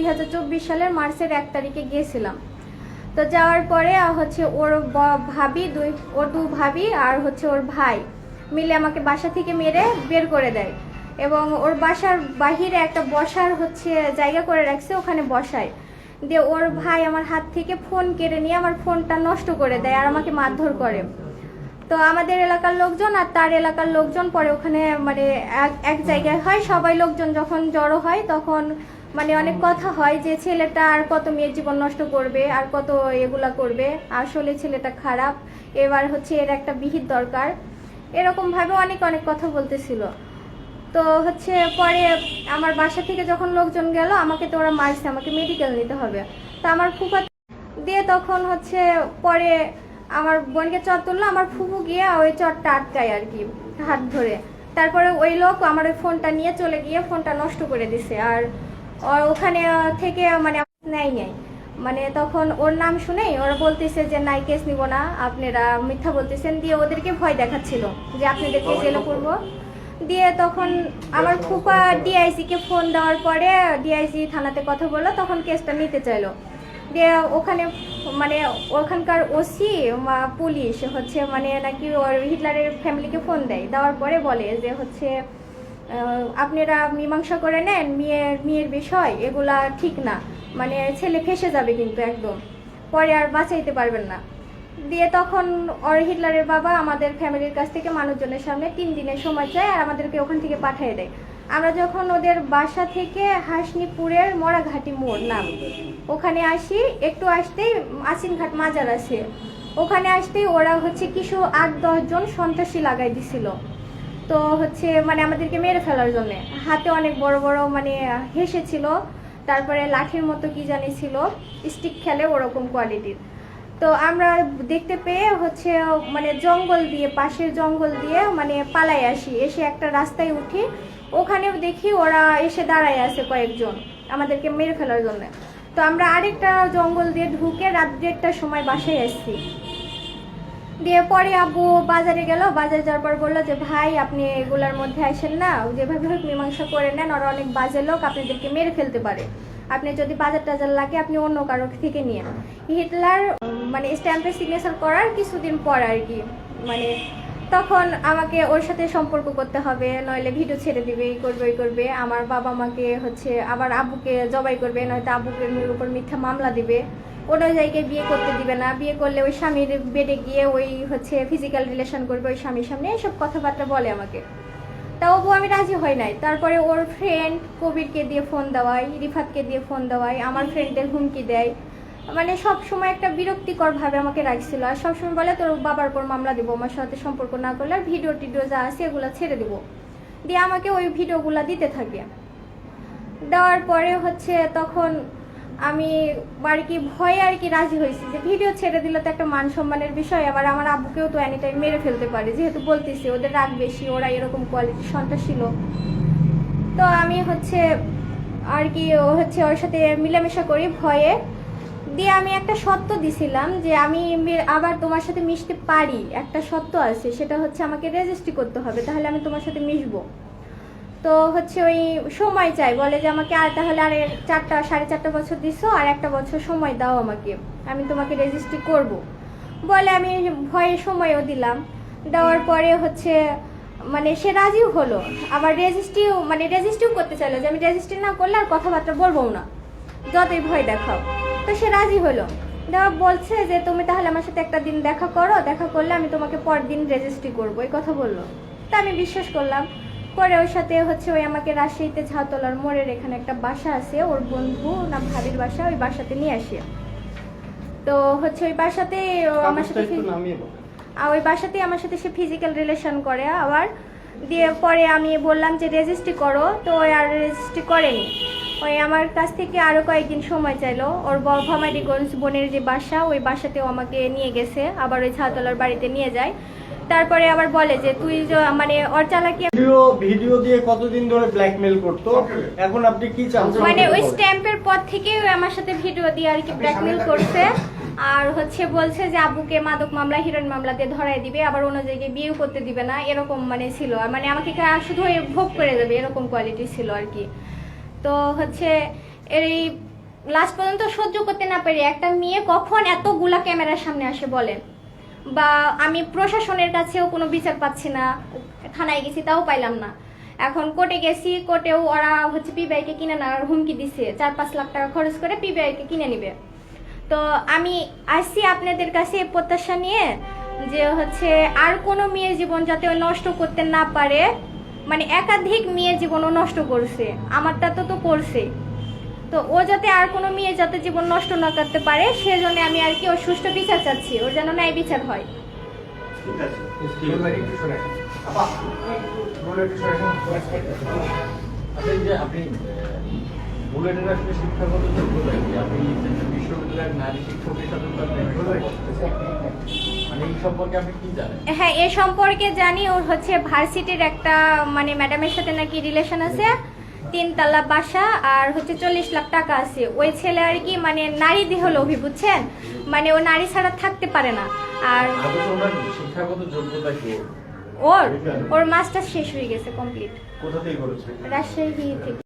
দুই হাজার চব্বিশ সালের মার্চের এক তারিখে গিয়েছিলাম। তো যাওয়ার পরে হচ্ছে ওর ভাবি দুই, ওর দু ভাবি আর হচ্ছে ওর ভাই মিলে আমাকে বাসা থেকে মেরে বের করে দেয় এবং ওর বাসার বাহিরে একটা বসার হচ্ছে জায়গা করে রাখছে, ওখানে বসায়। দিয়ে ওর ভাই আমার হাত থেকে ফোন কেড়ে নিয়ে আমার ফোনটা নষ্ট করে দেয় আর আমাকে মারধর করে। তো আমাদের এলাকার লোকজন আর তার এলাকার লোকজন পরে ওখানে মানে এক জায়গায় হয়, সবাই লোকজন যখন জড়ো হয় তখন মানে অনেক কথা হয় যে ছেলেটা আর কত মেয়ের জীবন নষ্ট করবে আর কত এগুলা করবে। আসলে ছেলেটা খারাপ। এবার হচ্ছে এর একটা বিহিত দরকার। এরকম ভাবে অনেক অনেক কথা বলতেছিল। তো হচ্ছে পরে আমার বাসা থেকে যখন লোকজন গেল আমাকে তো ওরা মারছে আমাকে মেডিকেল নিতে হবে। তো আমার ফুফা দিয়ে তখন হচ্ছে পরে আমার বোনকে চট তুললো আমার ফুফু গিয়ে ওই চটটা আটকায় আর কি হাত ধরে। তারপরে ওই লোক আমার ওই ফোনটা নিয়ে চলে গিয়ে ফোনটা নষ্ট করে দিছে। আর ও- ওখানে থেকে মানে নেয় নেই। মানে তখন ওর নাম শুনেই ওরা বলতেছে যে নাই কেস নিব না। আপনারা মিথ্যা বলতেছেন, দিয়ে ওদেরকে ভয় দেখাচ্ছিল যে আপনাদেরকে জেলে করব। দিয়ে তখন আমার ফুপা ডিআইসি কে ফোন দেওয়ার পরে ডিআইসি থানাতে কথা বলল, তখন কেসটা নিতে চাইলো। দিয়ে ওখানে মানে ওখানকার ওসি পুলিশ হচ্ছে মানে নাকি ওর হিটলারের ফ্যামিলিকে ফোন দেয়। দেওয়ার পরে বলে যে, হচ্ছে আপনারা মীমাংসা করে নেন, মেয়ের মেয়ের বিষয়, এগুলা ঠিক না। মানে ছেলে ফেসে যাবে কিন্তু একদম। পরে আর বাঁচাইতে পারবেন না। দিয়ে তখন ওর হিটলারের বাবা আমাদের ফ্যামিলির কাছ থেকে মানুষজনের সামনে তিন দিনের সময় চায় আর আমাদেরকে ওখান থেকে পাঠিয়ে দেয়। আমরা যখন ওদের বাসা থেকে হাসনিপুরের মরাঘাটি মোড় নাম, ওখানে আসি, একটু আসতেই আসিনঘাট মাজার আছে। ওখানে আসতেই ওরা হচ্ছে কিছু আট দশজন সন্ত্রাসী লাগাই দিছিল। তো হচ্ছে মানে আমাদেরকে মেরে ফেলার জন্য। হাতে অনেক বড় বড় মানে হেসে ছিল, তারপরে লাঠির মতো কি জানি ছিল স্টিক খেলে ওরকম কোয়ালিটির তো আমরা দেখতে পেয়ে হচ্ছে মানে জঙ্গল দিয়ে, পাশের জঙ্গল দিয়ে মানে পালাই আসি। এসে একটা রাস্তায় উঠি, ওখানেও দেখি ওরা এসে দাঁড়ায় আছে কয়েকজন আমাদেরকে মেরে ফেলার জন্য। তো আমরা আরেকটা জঙ্গল দিয়ে ঢুকে রাত দেড়টার সময় বাসায় আসছি। দিয়ে পরে আব্বু বাজারে গেল, বাজারে যাওয়ার পর বলল যে, ভাই, আপনি এগুলার মধ্যে আসেন না। যেভাবে হোক মীমাংসা করে নেন, ওরা অনেক বাজে লোক, আপনাদেরকে মেরে ফেলতে পারে। আপনি যদি বাজার টাজার লাগে, আপনি অন্য কারও থেকে নিয়ে হিটলার মানে স্ট্যাম্পে সিগনেচার করার কিছুদিন পর আর কি মানে তখন আমাকে ওর সাথে সম্পর্ক করতে হবে, নইলে ভিডিও ছেড়ে দিবে, এই করবে এই করবে। আমার বাবা মাকে হচ্ছে আবার আব্বুকে জবাই করবে, নয়তো আব্বুকে উপর মিথ্যা মামলা দিবে। কোনো জায়গায় বিয়ে করতে দিবে না। বিয়ে করলে ওই স্বামীর বেডে গিয়ে ওই হচ্ছে ফিজিক্যাল রিলেশন করবে, ওই স্বামীর সামনে এইসব কথাবার্তা বলে আমাকে। তা অবু আমি রাজি হই নাই। তারপরে ওর ফ্রেন্ড কবিরকে দিয়ে ফোন দেওয়াই, রিফাতকে দিয়ে ফোন দেওয়াই, আমার ফ্রেন্ডের হুমকি দেয়। মানে সব সময় একটা বিরক্তিকর ভাবে আমাকে রাখছিল। আর সবসময় বলে, তোর বাবার উপর মামলা দিব, আমার সাথে সম্পর্ক না করলে আর ভিডিও টিডিও যা আছে এগুলো ছেড়ে দিব। দিয়ে আমাকে ওই ভিডিওগুলো দিতে থাকে। দেওয়ার পরে হচ্ছে তখন আমি আর কি ভয়ে আর কি রাজি হয়েছি যে ভিডিও ছেড়ে দিলে তো একটা মান সম্মানের বিষয়। আবার আমার আব্বুকেও তো এনি টাইম মেরে ফেলতে পারে। যেহেতু বলতেছি, ওদের রাগ বেশি, ওরা এরকম কোয়ালিটির সন্ত্রাস ছিল তো আমি হচ্ছে আর কি, ও হচ্ছে ওর সাথে মিলামেশা করি ভয়ে। দিয়ে আমি একটা সত্য দিছিলাম যে আমি আবার তোমার সাথে মিশতে পারি। একটা সত্য আছে, সেটা হচ্ছে আমাকে রেজিস্ট্রি করতে হবে। তাহলে আমি তোমার সাথে মিশবো। তো হচ্ছে ওই সময় চাই। বলে যে, আমাকে আর তাহলে আর চারটা, সাড়ে চারটা বছর দিছো, আর একটা বছর সময় দাও আমাকে। আমি তোমাকে রেজিস্ট্রি করব। বলে আমি ভয়ে সময়ও দিলাম। দেওয়ার পরে হচ্ছে মানে সে রাজিও হলো। আবার রেজিস্ট্রিও মানে রেজিস্ট্রিও করতে চাইলো যে, আমি রেজিস্ট্রি না করলে আর কথাবার্তা বলব না। যতই ভয় দেখাও। তো সে রাজি হলো। দেওয়া বলছে যে, তুমি তাহলে আমার সাথে একটা দিন দেখা করো। দেখা করলে আমি তোমাকে পরদিন রেজিস্ট্রি করব। এই কথা বলল। তা আমি বিশ্বাস করলাম। পরে ওর সাথে হচ্ছে ওই আমাকে রাজশাহীতে ঝাউতলার মোড়ের এখানে একটা বাসা আছে ওর বন্ধু না ভাবির বাসা ওই বাসাতে নিয়ে আসি। তো হচ্ছে ওই বাসাতে আমার সাথে। আর ওই বাসাতেই আমার সাথে সে ফিজিক্যাল রিলেশন করে আবার। দিয়ে পরে আমি বললাম যে রেজিস্ট্রি করো। তো ওই আর রেজিস্ট্রি করেনি। ওই আমার কাছ থেকে আরও কয়েকদিন সময় চাইলো। ওর ব- ভমারিগঞ্জ বোনের যে বাসা ওই বাসাতেও আমাকে নিয়ে গেছে। আবার ওই ছাতলার বাড়িতে নিয়ে যায়। তারপরে আবার বলে যে তুই মানে ওর চালাকি ভিডিও ভিডিও দিয়ে কতদিন ধরে ব্ল্যাকমেল করতো? এখন আপনি কি চান? মানে ওই স্ট্যাম্পের পর থেকে আমার সাথে ভিডিও দিয়ে আর কি ব্ল্যাকমেল করছে। আর হচ্ছে বলছে যে আব্বুকে মাদক মামলা হিরোইন মামলা দিয়ে ধরাই দিবে আবার অন্য জায়গায় বিয়ে করতে দিবে না। এরকম মানে ছিল। আর মানে আমাকে শুধু ভোগ করে দেবে এরকম কোয়ালিটি ছিল আর কি। তো হচ্ছে এর এই লাস্ট পর্যন্ত সহ্য করতে না পারি একটা মেয়ে কখন এতগুলা ক্যামেরার সামনে আসে বলেন? বা আমি প্রশাসনের কাছেও কোনো বিচার পাচ্ছি না, থানায় গেছি তাও পাইলাম না। এখন কোর্টে গেছি, কোর্টেও ওরা হচ্ছে পিবিআইকে কিনে নেওয়ার হুমকি দিছে, চার পাঁচ লাখ টাকা খরচ করে পিবিআইকে কিনে নিবে। তো আমি আসছি আপনাদের কাছে প্রত্যাশা নিয়ে যে হচ্ছে আর কোনো মেয়ের জীবন যাতে নষ্ট করতে না পারে মানে একাধিক মেয়ের জীবনও নষ্ট করছে, আমারটা তো তো করছে। তো ও যাতে আর কোনো মেয়ে যাতে জীবন নষ্ট না করতে পারে, সেজন্য আমি আর কি ওর সুষ্ঠু বিচার চাচ্ছি। ওর যেন ন্যায় বিচার হয়। হ্যাঁ এ সম্পর্কে জানি ওর হচ্ছে ভার্সিটির একটা মানে ম্যাডামের সাথে নাকি রিলেশন আছে। তিনতলা বাসা আর হচ্ছে চল্লিশ লাখ টাকা আছে। ওই ছেলে আর কি মানে নারী দেহ লোভী বুঝছেন? মানে ও নারী ছাড়া থাকতে পারে না। আর শিক্ষাগত যোগ্যতা কি ওর? ওর? ওর মাস্টার শেষ হয়ে গেছে কমপ্লিট কোথা থেকে করেছে? রাজশাহী থেকে।